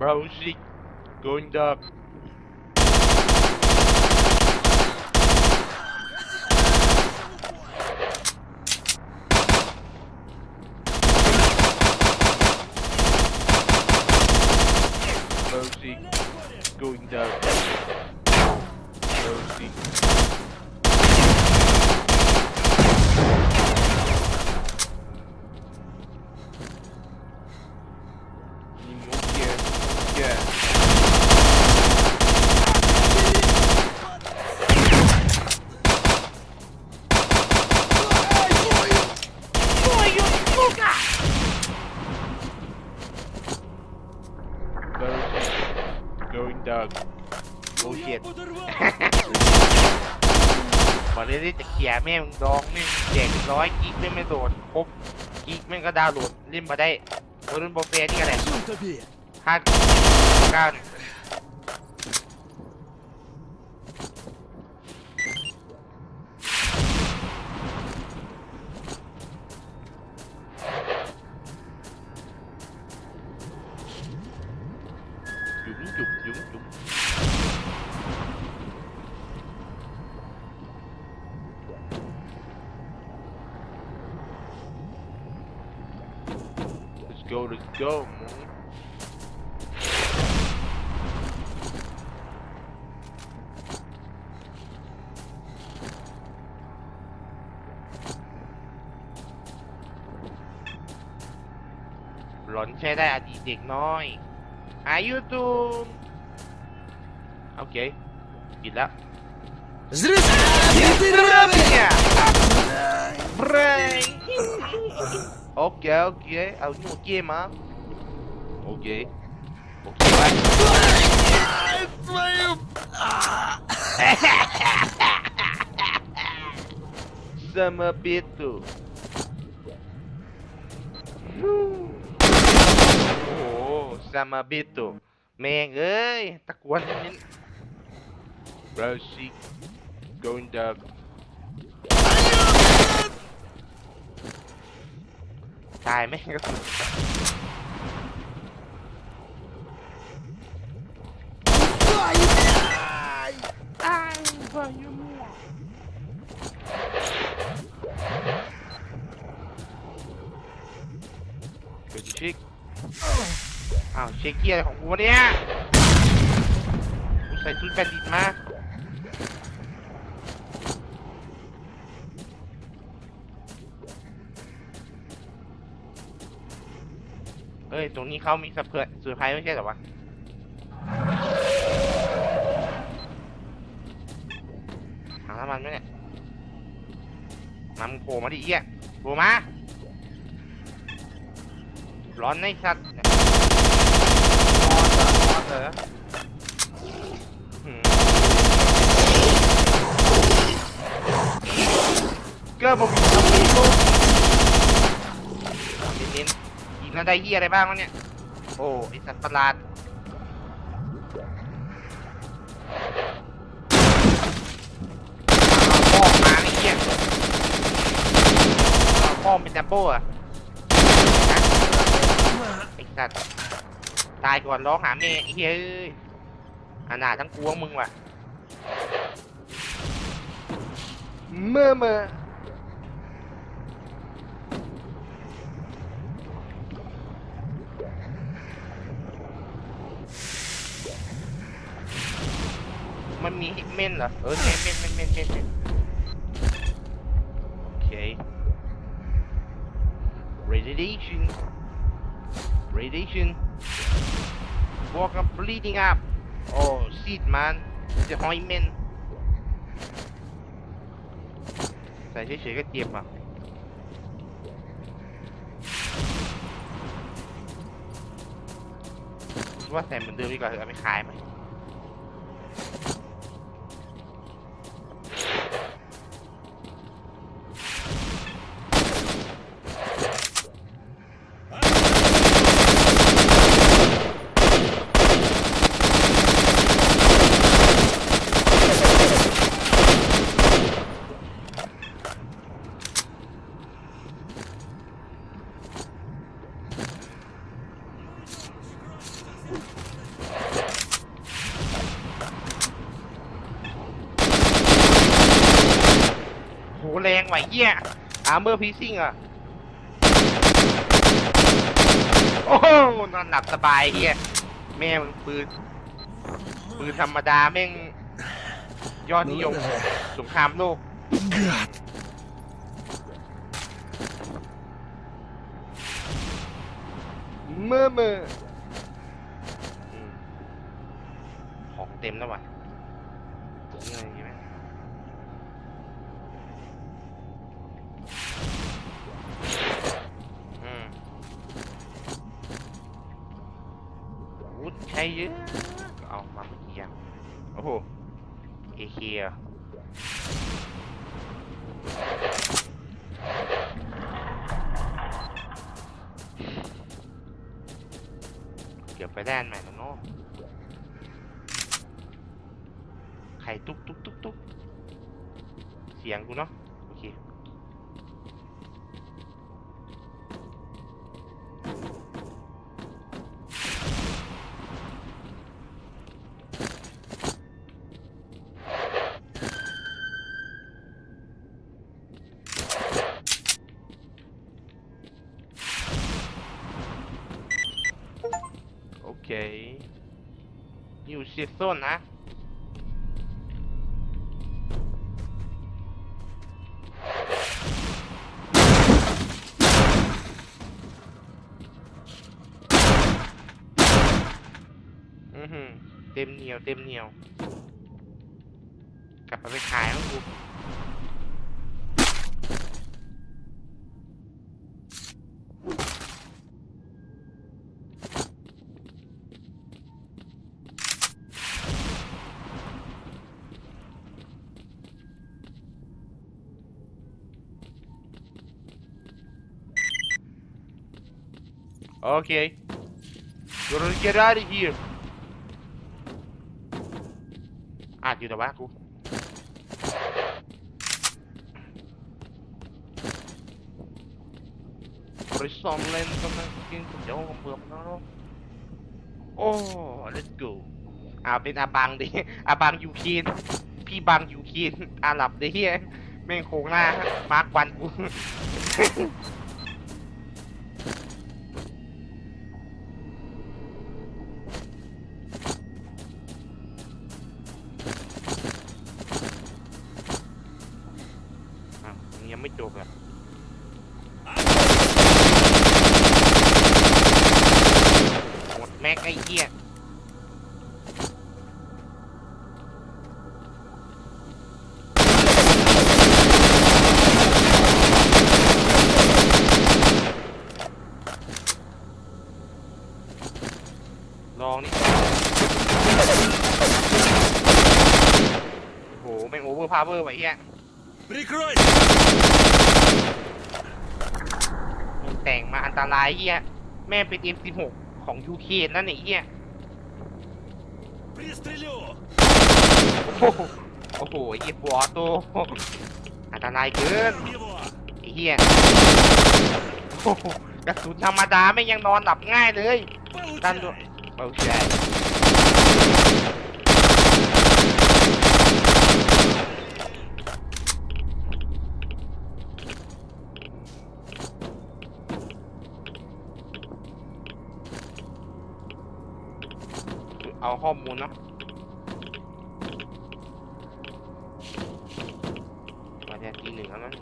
Browsing. Going dark. Browsing. Going dark. Browsing. แม่งดองแม่งแจกร้อยกิ๊กแม่งไม่โดดครบกิ๊กแม่งก็ดาวน์โหลดเล่นมาได้โอรุ่นโปรเฟสนี่กันแหละฮาดเก้าเนี่ย go. Man. หลอนใช้ได้อดีตเด็กน้อย Are you doing? Okay. กินแล้ว Okay, okay. I'll do a game, huh? ม่งเอ้ยตะกวนนิด Browsing going dark ตายไหมกระสุน เดี๋ยวจะเช็คอ้าวเช็คเกียร์ของกูวะเนี่ยกูใส่ชุดแบนดิตมาเอ้ย ตรงนี้เขามีสเปอร์เซอร์ไพรส์ไม่ใช่เหรอวะ หาน้ำ มันไหมเนี่ยน้ำโผล่มาดิเอี้ยโผล่มา ร้อนในสัตว์เนี่ยร้อนเหรอร้อนเหรอเกอร์บอกทำดีกูเน้นๆยิงแล้วได้เหี้ยอะไรบ้างวะเนี่ย โอ้ไอสัตว์ประหลาดเอาพ่อมาไอ้เหี้ยเอาพ่อเป็นดับเบิลอะฮะไอ้สัตว์ตายก่อนร้องหาแม่ไอ้เฮ้ยอานาทั้งกวงมึงว่ะเมื่อเมื่อมันมีเม่นเหรอ เออเม่นเม่นเม่นเม่นเม่นเม่นโอเค radiation radiation walk up bleeding up oh shit man จะหอยเมนใส่เฉยๆก็เจ็บอะว่าใส่เหมือนเดิมดีกว่าเอาไปขายไหม หแรงไหวเหี้ยอาร์เมอร์พีซิ่งอะ โอ้โหนอนหลับสบายเหี้ยแม่มึงปืน ปืนธรรมดาแม่ง ยอดนิยมสงครามโลก เมื่อเมื่อของเต็มแล้วว่ะ ช้เยอะก็เอามาเมื่อกี้อะโอ้โหเอเคียเดี๋ยวไปแดนใหม่แล้วเนาะใครตุ๊กตุ๊กตุ๊กตุ๊กเสียงกูเนาะ โอเคอยู่เซฟโซนนะอือหือเต็มเหนียว เต็มเหนียว กลับไปไปขายมั้งกู Okay. Gotta get out of here. อะอยู่แต่ว่ากูบริษัทเลนกำลังกินก๋วยเตี๋ยวของเบิ่มแล้วโอ้ let's go อ่าเป็นอาบังดิอาบังยูคีนพี่บังยูคีนอาหรับดิเฮียแม่งโคงหน้ามาร์กวันกู ยังไม่จบอะหมดแม็กไอ้เหี้ยลองนี่โอ้โหแม่งโอเวอร์พาวเวอร์ไปเหี้ย Прикрой! มึงแต่งมาอันตรายเฮียแม่งเป็น M16 ของยูเคนั่นไอ้เฮีย Пристрелю! โอ้โหโอ้โหไอ้เฮียบัวโตอันตรายเกิน Бьем его! ไอ้เฮียโอ้โหกระสุนธรรมดาไม่งยังนอนหลับง่ายเลย Tan Получай! โอเค เอาข้อมูลเนาะมาแทนทีหนึ่งแล้วนะ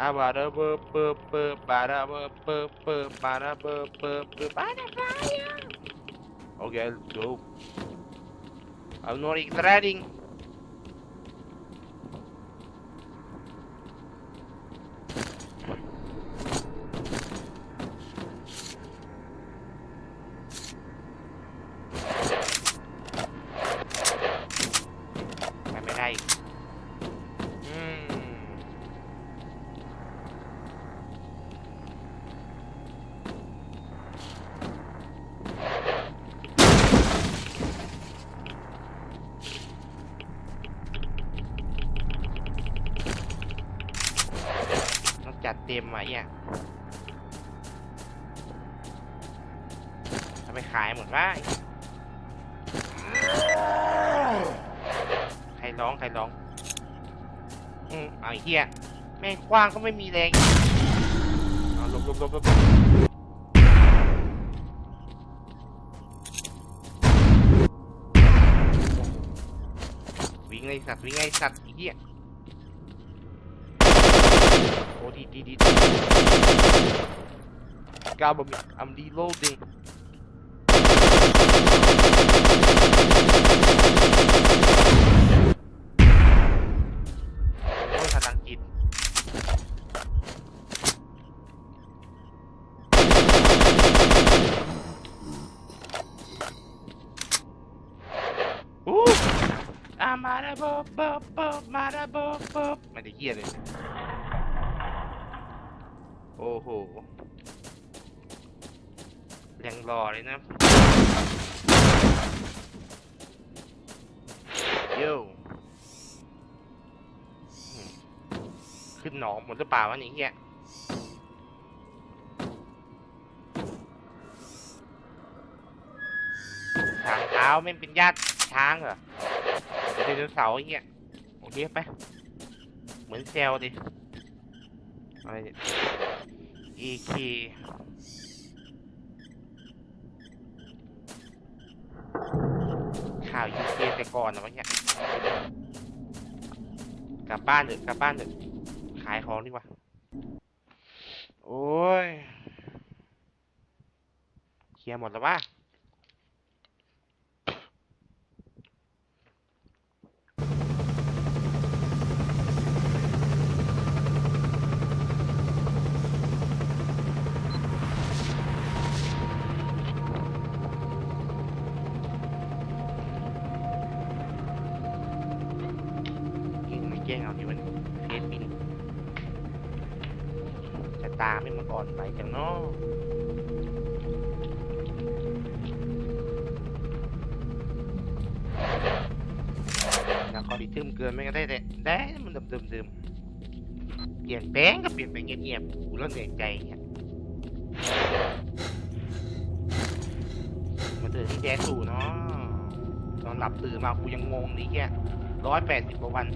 อาบาระเบอร์เปอร์เปอร์บาระเบอร์เปอร์เปอร์บาระเบอร์เปอร์เปอร์บาระบาระโอเค let's go. I'm not extracting. ไปไม่ได้ อีกต้องจัดเต็มอะเนี่ยเอาไปขายหมดว่า รร้องใครร้อง อืมเอไอ้เหี้ยแม่งคว้างก็ไม่มีแรงเอาลบลบลบลบวิ่งไงสัตว์วิ่งไงสัตว์ไอ้เหี้ยโอ้ดีดีดีกาบมี I'm reloading โอ้ยพลังจิตอู้ อามาดาบอบบบบบมาดาบอบบบไม่ได้เหี้ยเลย โอ้โหแรงรอเลยนะโย่ขึ้นหนองหมดหรือเปล่าวะนี่เฮียช้างเท้าไม่เป็นญาติช้างเหรอ เดโนเสาร์ไอ้เฮียโอเคไป เหมือนเซลดิอะไรเนี่ย AK ข่าวยูเคแต่ก่อนนะวะเนี่ยกลับบ้านเถอะกลับบ้านเถอะขายของดีกว่า โอ้ย เคลียร์หมดแล้ววะาไม่มันอ่อนไปจังเนาะแล้วก็ดิทึมเกินไม่ก็ได้แต่ได้มันเดิมเดิมเดิมเปลี่ยนแปลงก็เปลี่ยนไปเงียบๆกูเริ่มเหนื่อยใจเนี่ยมาตื่นที่แดนสู่เนาะตอนหลับตื่นมากูยังงงนี่แค่ร้อยแปดสิบกว่าวัน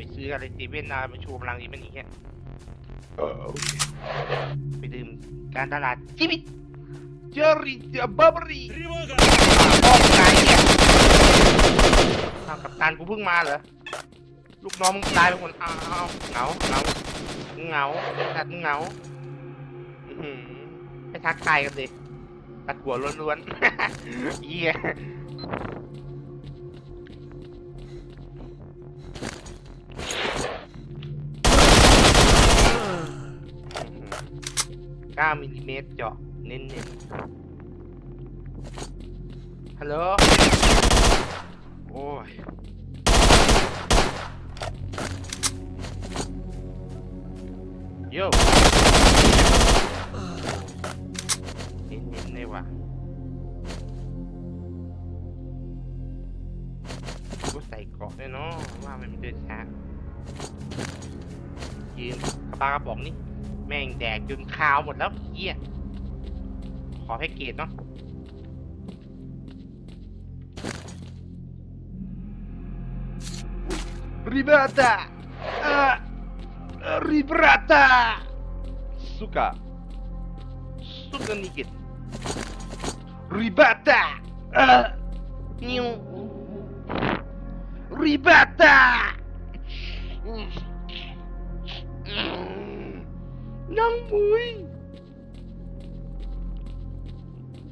ไปซื้ออะไรตีเว่นนาไปชูพลังอีมันอย่างเงี้ยเออไปดื่มการตลาดจิบิตเจอรีเจอบับรี่ป้อมนายเนี่ยกับการกูเพิ่งมาเหรอลูกน้องมึงตายเป็นคนอ้าวเหงาเหงาเหงาตัดเหงาไปทักทายกันดิตัดหัวล้วนๆเยี่ย เก้ามิลลิเมตรเจาะเน้นๆฮัลโหล โอ้ย โย่เห็นเห็นเลยว่ะกูใส่เกาะด้วยเนาะว่ามันเดินช้ายืนกระปากระบอกนี่ แม่งแดกจนคาวหมดแล้วเฮียขอแพ็กเกจเนาะริบาตาริบราตาสุกาสุกานิกิตริบาตานิวริบาตา Lamboy!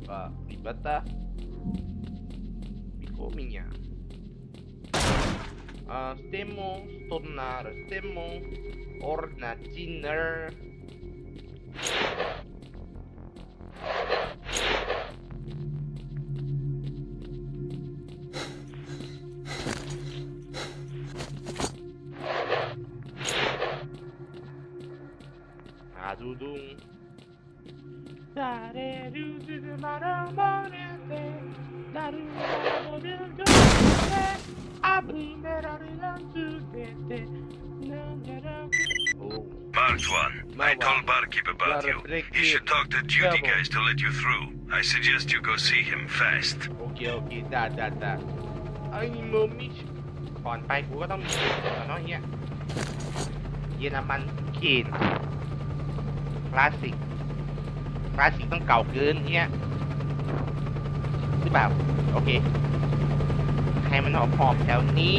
Pa, bata. Bikominya. Uh, ah, stemo, tornar, stemo, ornatiner. Marked one. I told Barkeep about you. He should talk to duty guys to let you through. I suggest you go see him fast. โอเค โอเค ได้ได้ได้ไอ้โมมิก่อนไปกูก็ต้องมีเกณฑ์ก่อนเนาะเฮียเยอรมันเกณฑ์คลาสสิก ค ลาสสิกต้องเก่าเกินเฮียหรือเปล่า โอเคให้มันหอบหอบแถวนี้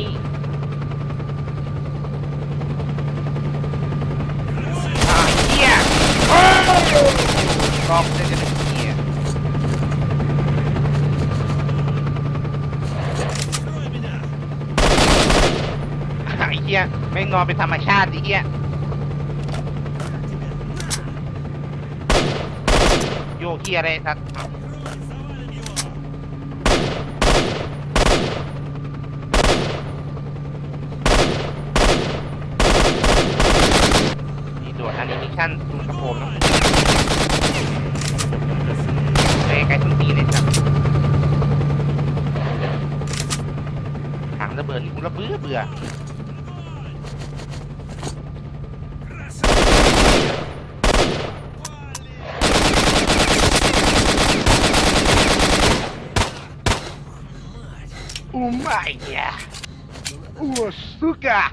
อ่าเฮียโอ้กองจะจะเป็นเฮียไอ้เหี้ยแม่งนอนเป็นธรรมชาติไอ้เหี้ยโยก เหี้ยอะไรสัตว์อ้าวนี่โดดอันนี้มิชชั่นตูนกระโปรงเนอะเฮ้ยไกลต้นตีเลยสัตว์ถังระเบิดนี่กูระเบื่อเบื่อ Умайя! О, сука!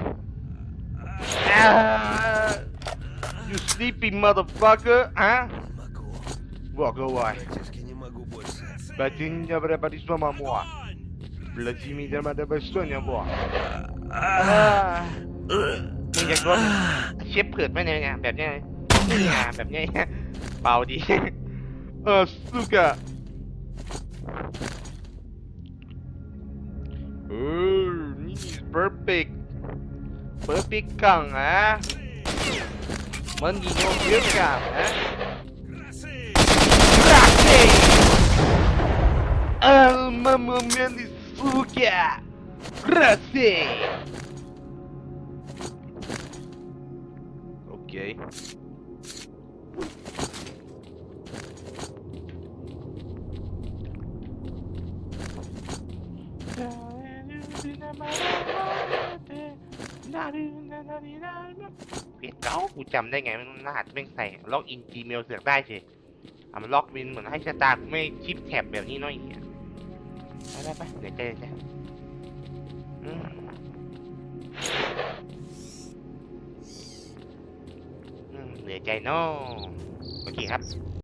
Ah, You sleepy motherfucker, а? Walk away. Братишки, не могу больше. Батиння брабарисо мамуа. Платими дама да басоня бо. มึงอยากโดนเชฟเผือดไหมเนี่ยแบบเนี้ยนี่ไงแบบเนี้ยเป่าดี เออสุกะเออนี่ perfect perfect กังอะมันยิงโยเยอะกังอะ Grazie! Al mamma mia di suga! Grazie! Ok. เพจเก่ากูจำได้ไงมันรหัสแม่ใส่ล็อกอิน Gmail เสือกได้สิอะมันล็อกวินเหมือนให้ชะตากูไม่ชิปแท็บแบบนี้น้อยเหี้ยไปไปไปเดี๋ยวเจอจออืมอืมเหนื่อยใจเนาะโอเคครับ